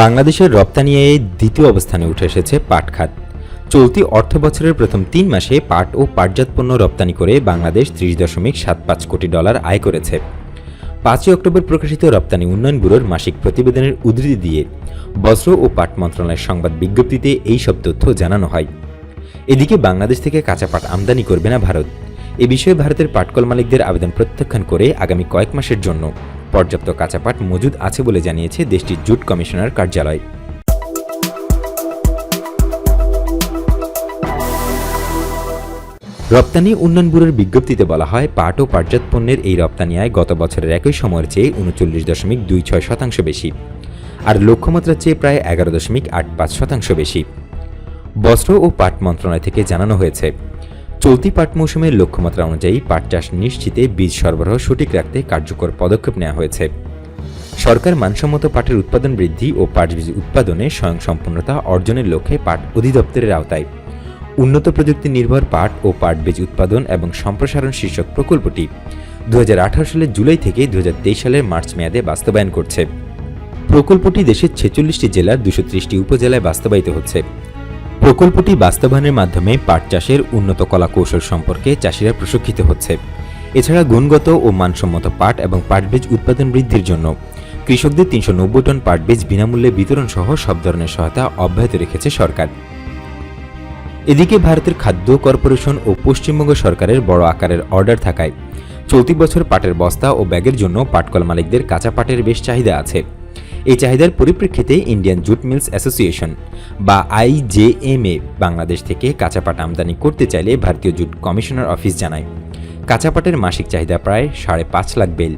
বাংলাদেশের রপ্তানি আয়ে দ্বিতীয় অবস্থানে উঠে এসেছে পাট খাত চলতি অর্থ বছরের প্রথম তিন মাসে পাট ও পাটজাত পণ্য রপ্তানি করে বাংলাদেশ ত্রিশ দশমিক সাত পাঁচ কোটি ডলার আয় করেছে। পাঁচই অক্টোবর প্রকাশিত রপ্তানি উন্নয়ন ব্যুরোর মাসিক প্রতিবেদনের উদ্ধৃতি দিয়ে বস্ত্র ও পাট মন্ত্রণালয়ের সংবাদ বিজ্ঞপ্তিতে এই সব তথ্য জানানো হয়। এদিকে বাংলাদেশ থেকে কাঁচা পাট আমদানি করবে না ভারত। এ বিষয়ে ভারতের পাটকল মালিকদের আবেদন প্রত্যাখ্যান করে আগামী কয়েক মাসের জন্য। পর্যাপ্ত কাঁচা পাট মজুদ আছে বলে জানিয়েছে দেশটির জুট কমিশনার কার্যালয়। রপ্তানি উন্নয়ন ব্যুরোর বিজ্ঞপ্তিতে বলা হয়, পাট ও পাটজাত পণ্যের এই রপ্তানি আয় গত বছরের একই সময়ের চেয়ে উনচল্লিশ দশমিক দুই ছয় শতাংশ বেশি আর লক্ষ্যমাত্রার চেয়ে প্রায় এগারো দশমিক আট পাঁচ শতাংশ বেশি। বস্ত্র ও পাট মন্ত্রণালয় থেকে জানানো হয়েছে চলতি পাট মৌসুমের লক্ষ্যমাত্রা অনুযায়ী পাট চাষ নিশ্চিতে বীজ সরবরাহ সঠিক রাখতে কার্যকর পদক্ষেপ নেওয়া হয়েছে। সরকার মানসম্মত পাটের উৎপাদন বৃদ্ধি ও পাট বীজ উৎপাদনে স্বয়ংসম্পূর্ণতা অর্জনের লক্ষ্যে পাট অধিদপ্তরের আওতায়। উন্নত প্রযুক্তি নির্ভর পাট ও পাট বীজ উৎপাদন এবং সম্প্রসারণ শীর্ষক প্রকল্পটি দু হাজার আঠারো সালের জুলাই থেকে দু হাজার তেইশ সালের মার্চ মেয়াদে বাস্তবায়ন করছে। প্রকল্পটি দেশের ছেচল্লিশটি জেলার দুশো উপজেলায় বাস্তবায়িত হচ্ছে। প্রকল্পটি বাস্তবায়নের মাধ্যমে পাট চাষের উন্নত কলা কৌশল সম্পর্কে চাষিরা প্রশিক্ষিত হচ্ছে। এছাড়া গুণগত ও মানসম্মত পাট এবং পাট বীজ উৎপাদন বৃদ্ধির জন্য কৃষকদের তিনশো নব্বই টন পাট বীজ বিনামূল্যে বিতরণ সহ সব ধরনের সহায়তা অব্যাহত রেখেছে সরকার। এদিকে ভারতের খাদ্য, কর্পোরেশন ও পশ্চিমবঙ্গ সরকারের বড় আকারের অর্ডার থাকায় চলতি বছর পাটের বস্তা ও ব্যাগের জন্য পাটকল মালিকদের কাঁচা পাটের বেশ চাহিদা আছে। এই চাহিদার পরিপ্রেক্ষিতে ইন্ডিয়ান জুট মিলস অ্যাসোসিয়েশন বা আইজেএমএ বাংলাদেশ থেকে কাঁচা পাট আমদানি করতে চাইলে ভারতীয় জুট কমিশনার অফিস জানায়। কাঁচা পাটের মাসিক চাহিদা প্রায় সাড়ে পাঁচ লাখ বেল।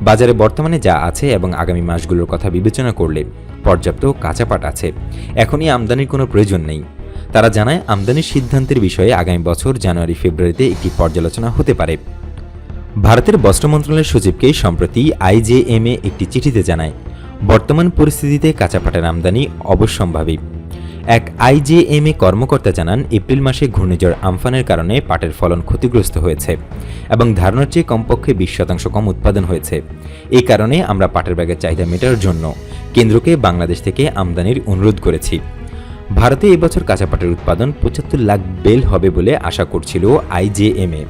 বাজারে বর্তমানে যা আছে এবং আগামী মাসগুলোর কথা বিবেচনা করলে পর্যাপ্ত কাঁচা পাট আছে। এখনই আমদানির কোনো প্রয়োজন নেই। তারা জানায়, আমদানির সিদ্ধান্তের বিষয়ে আগামী বছর জানুয়ারি ফেব্রুয়ারিতে একটি পর্যালোচনা হতে পারে। ভারতের বস্ত্র মন্ত্রণালয়ের সচিবকে সম্প্রতি আইজেএমএ একটি চিঠিতে জানায় বর্তমান পরিস্থিতিতে কাঁচা পাটের আমদানি অবশ্যম্ভাবী। এক আইজেএমএ কর্মকর্তা জানান, এপ্রিল মাসে ঘূর্ণিঝড় আমফানের কারণে পাটের ফলন ক্ষতিগ্রস্ত হয়েছে এবং ধারণার চেয়ে কমপক্ষে বিশ শতাংশ কম উৎপাদন হয়েছে। এই কারণে আমরা পাটের ব্যাগের চাহিদা মেটানোর জন্য কেন্দ্রকে বাংলাদেশ থেকে আমদানির অনুরোধ করেছি। ভারতে এবছর কাঁচা পাটের উৎপাদন পঁচাত্তর লাখ বেল হবে বলে আশা করছিল আইজেএমএ